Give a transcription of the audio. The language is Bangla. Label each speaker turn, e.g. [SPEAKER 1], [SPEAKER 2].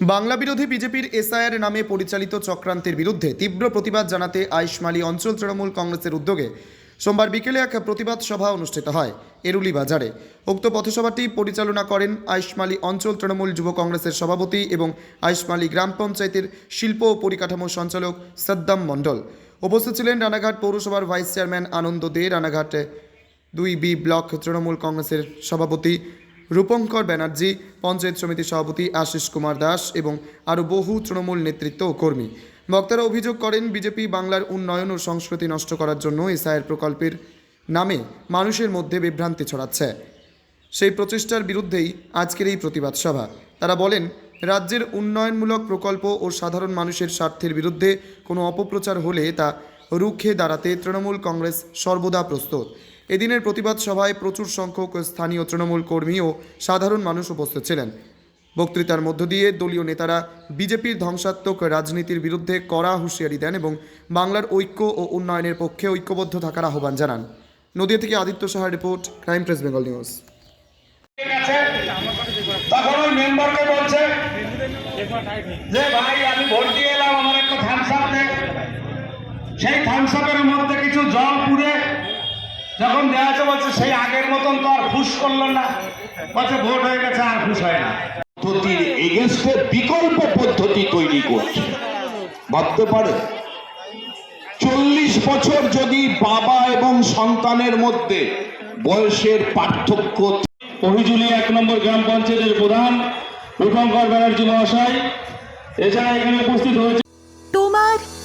[SPEAKER 1] বাংলা বিরোধী বিজেপির এসআইআর নামে পরিচালিত চক্রান্তের বিরুদ্ধে তীব্র প্রতিবাদ জানাতে আইশমালি অঞ্চল তৃণমূল কংগ্রেসের উদ্যোগে সোমবার বিকেলে এক প্রতিবাদ সভা অনুষ্ঠিত হয় এরুলি বাজারে। উক্ত পথসভাটি পরিচালনা করেন আইশমালি অঞ্চল তৃণমূল যুব কংগ্রেসের সভাপতি এবং আইশমালি গ্রাম পঞ্চায়েতের শিল্প ও পরিকাঠামো সঞ্চালক সাদ্দাম মণ্ডল। উপস্থিত ছিলেন রানাঘাট পৌরসভার ভাইস চেয়ারম্যান আনন্দ দে, রানাঘাট দুই বি ব্লক তৃণমূল কংগ্রেসের সভাপতি রূপঙ্কর ব্যানার্জি, পঞ্চায়েত সমিতির সভাপতি আশিস কুমার দাস এবং আরও বহু তৃণমূল নেতৃত্ব ও কর্মী। বক্তারা অভিযোগ করেন, বিজেপি বাংলার উন্নয়ন ও সংস্কৃতি নষ্ট করার জন্য এসআইয়ের প্রকল্পের নামে মানুষের মধ্যে বিভ্রান্তি ছড়াচ্ছে। সেই প্রচেষ্টার বিরুদ্ধেই আজকের এই প্রতিবাদ সভা। তারা বলেন, রাজ্যের উন্নয়নমূলক প্রকল্প ও সাধারণ মানুষের স্বার্থের বিরুদ্ধে কোনো অপপ্রচার হলে তা রুখে দাঁড়াতে তৃণমূল কংগ্রেস সর্বদা প্রস্তুত। এদিনের প্রতিবাদ সভায় প্রচুর সংখ্যক স্থানীয় তৃণমূল কর্মী ও সাধারণ মানুষ উপস্থিত ছিলেন। বক্তৃতার মধ্য দিয়ে দলীয় নেতারা বিজেপির ধ্বংসাত্মক রাজনীতির বিরুদ্ধে কড়া হুঁশিয়ারি দেন এবং বাংলার ঐক্য ও উন্নয়নের পক্ষে ঐক্যবদ্ধ থাকার আহ্বান জানান। নদিয়া থেকে আদিত্য সাহার report, crime press Bengal news.
[SPEAKER 2] তখন ওই মেম্বারকে বলছে যে, ভাই, আমি ভোট দিয়ে আপের মধ্যে কিছু জল পুড়ে যখন দেওয়া আছে বলছে সেই আগের মতন তো আর ফুস করল না। বলছে ভোট হয়ে গেছে আর ফুস হয় না।
[SPEAKER 3] পদ্ধতির এগেনস্টে বিকল্প পদ্ধতি তৈরি করছে। ভাবতে পারে? চল্লিশ বছর যদি বাবা এবং সন্তানের মধ্যে বয়সের পার্থক্য
[SPEAKER 4] অভিজুলি এক নম্বর গ্রাম পঞ্চায়েতের প্রধান রূপঙ্কর ব্যানার্জি মহাশয় এছাড়া এখানে উপস্থিত হয়েছে